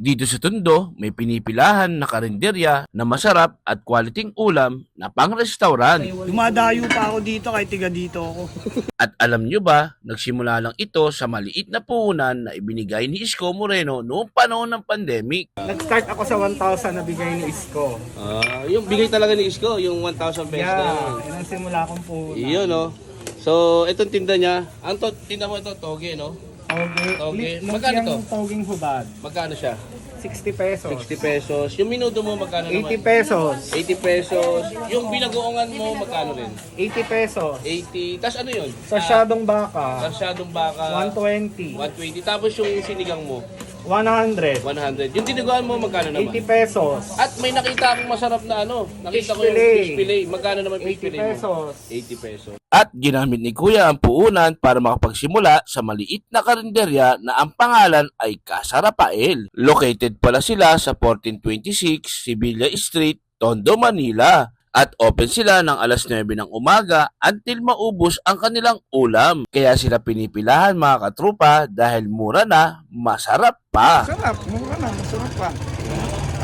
Dito sa Tondo, may pinipilahan na karinderya na masarap at quality ulam na pang-restaurant. Dumadayo pa ako dito kahit tiga dito ako. At alam nyo ba, nagsimula lang ito sa maliit na puhunan na ibinigay ni Isko Moreno noong panahon ng pandemic. Nag-start ako sa 1,000 na bigay ni Isko. Ah, yung bigay talaga ni Isko, yung 1,000 pesos na yun. Yeah, yun ang simula kong po. Iyon, no? So, itong tinda niya, ang to, tinda mo ito, toge, no? Toge. Toge. Magkano to? Toging hubad. Magkano siya? 60 pesos. 60 pesos. Yung minuto mo, magkano 80 naman? pesos. 80 pesos. Yung binagoongan mo, magkano rin? 80 pesos. 80. Tapos ano yun? Sa Shadow Baka, Sarsyadong baka, 120. 120. Tapos yung sinigang mo, 100. 100. Yung dinuguan mo, magkano naman? 80 pesos. At may nakita akong masarap na ano. Nakita ko yung fish fillet. Magkano naman fish 80 fillet mo? pesos. 80 pesos. At ginamit ni Kuya ang puunan para makapagsimula sa maliit na karinderya na ang pangalan ay Casa Rafael. Located pala sila sa 1426 Sibilia Street, Tondo, Manila. At open sila ng alas 9 ng umaga until maubos ang kanilang ulam. Kaya sila pinipilahan mga katrupa dahil mura na, masarap pa. Sarap. Mura na. Masarap pa.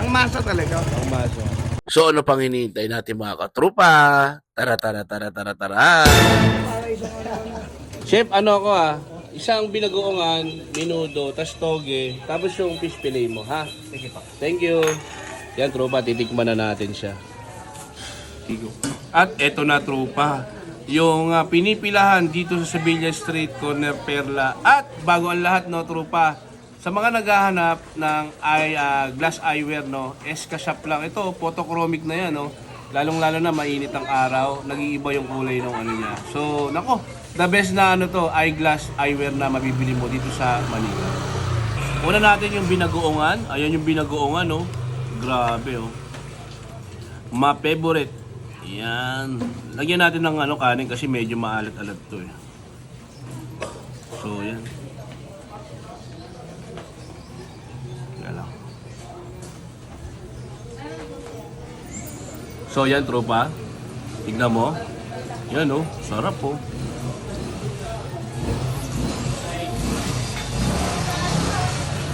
Ang masa talaga. Ang maso. So ano pang hinihintay natin mga katrupa? Tara tara tara tara tara. Chef, ano ako ah? Isang binagoongan, minudo, tas toge, tapos yung fish fillet mo, ha? Sige pa. Thank you. Yan, tropa, titikman na natin siya. At eto na, tropa. Yung ah, pinipilahan dito sa Sevilla Street, Corner Perla. At bago ang lahat, no, tropa, sa mga naghahanap ng eye, ah, glass eyewear, no, Eska shop lang. Ito, photochromic na yan, no. Lalong-lalo na mainit ang araw, nag-iiba yung kulay ng ano niya. So, nako, the best na ano to, eyeglass eyewear na mabibili mo dito sa Manila. Una natin yung binagoongan. Ayan yung binagoongan, no. Grabe, oh. Ma favorite. Yan. Lagyan natin ng ano kanin kasi medyo maalat-alat to eh. So, yan. Kaya lang. So, yan, tropa. Tignan mo. Yan, oh. Sarap, oh.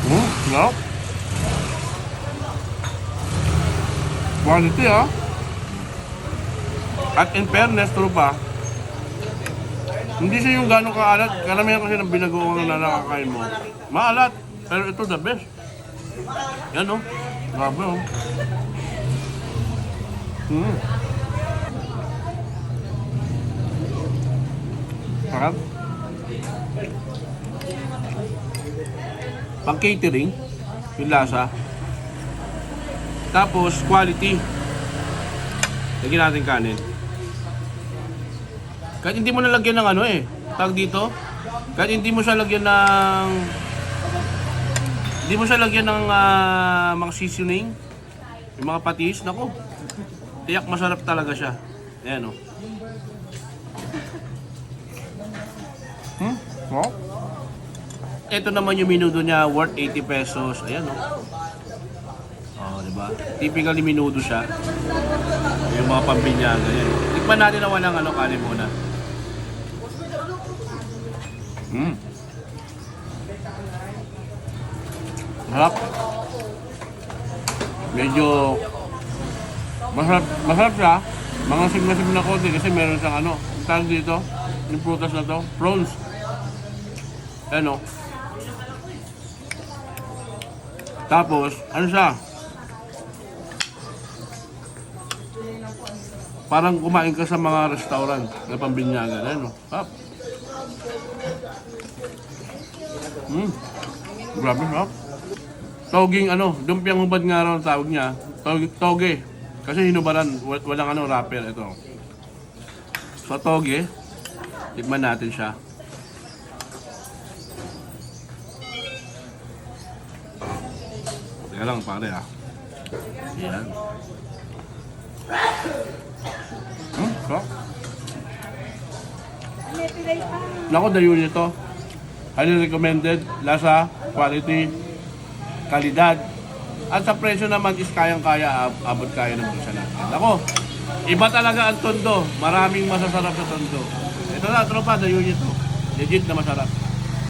Hmm, sarap. Quality, ah. At in fairness, tropa, hindi siya yung gano'ng kaalat. Karamihan kasi ng binagoong na nakakain mo. Maalat, pero ito the best. Yan oh. Grabe oh. Hmm. Sarap. Pang catering, yung lasa. Tapos, quality. Lagyan natin kanin. Kahit hindi mo nalagyan ng ano eh. Tag dito. Kahit hindi mo siya lagyan ng... Hindi mo siya lagyan ng ah, mga seasoning. Yung mga patis. Nako. Tiyak masarap talaga siya. Ayan o. Hmm? Oh? Ito naman yung minudo niya worth 80 pesos. Ayan o. Oh, di ba? Typically minudo siya. Yung mga pambinyaga yan. Tikman natin na walang ano kanin muna. Mm. Masarap. Medyo masarap, masarap siya. Mga sim na konti kasi meron siyang ano, tawag dito, yung prutas na to, prawns. Ano? Tapos, ano siya? Parang kumain ka sa mga restaurant na pambinyagan. Ano? Sarap. Mm. Grabe, sarap. Toging ano, dumpiang hubad nga raw tawag niya. Toge, toge. Kasi hinubaran, wa- walang ano, wrapper ito. So toge, tikman natin siya. Teka lang pare ah. Yan. Hmm, sarap. Nako, dayo nito. Highly recommended. Lasa, quality, kalidad. At sa presyo naman is kayang-kaya, ab- abot kaya ng bulsa natin. Ako, iba talaga ang tondo. Maraming masasarap sa tondo. Ito na, tropa, dayo nito. Legit na masarap.